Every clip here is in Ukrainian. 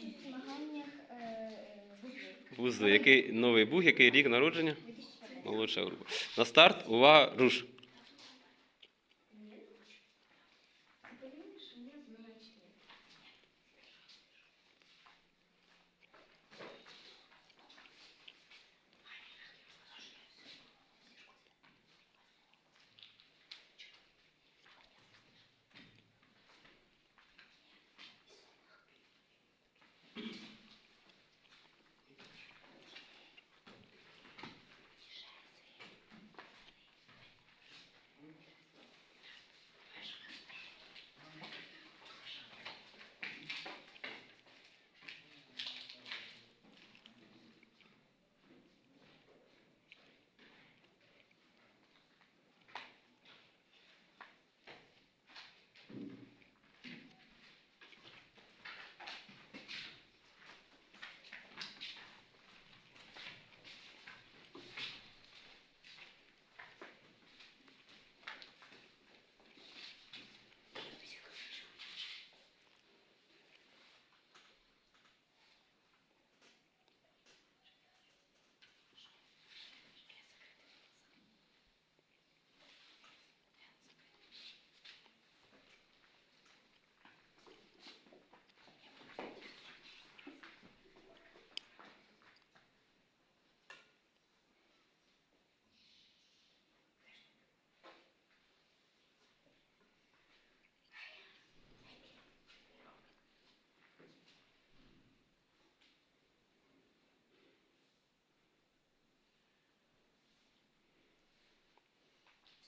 участь в змаганнях е, вузли. Вузли. Який новий бух, який рік народження? Молодша група. На старт, увага, руш.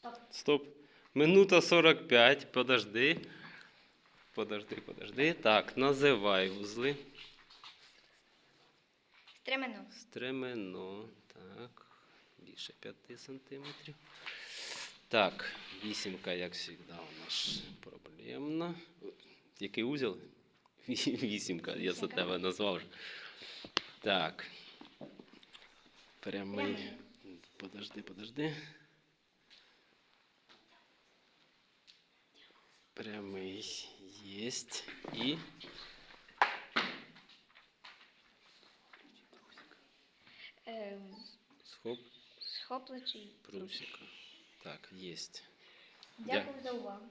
Стоп. Стоп. Минута 45. Подожди. Подожди, подожди. Так, називай вузли. Стремено. Стремено. Так. Більше 5 сантиметрів. Так, вісімка, як завжди, у нас проблемна. Який узел? Вісімка, я за тебе назвав. вже. Так. Прямий. Подожди, подожди. Прямий єсть. І Ем, схоп схоплечий. прусика. Так, єсть. Дякую за увагу.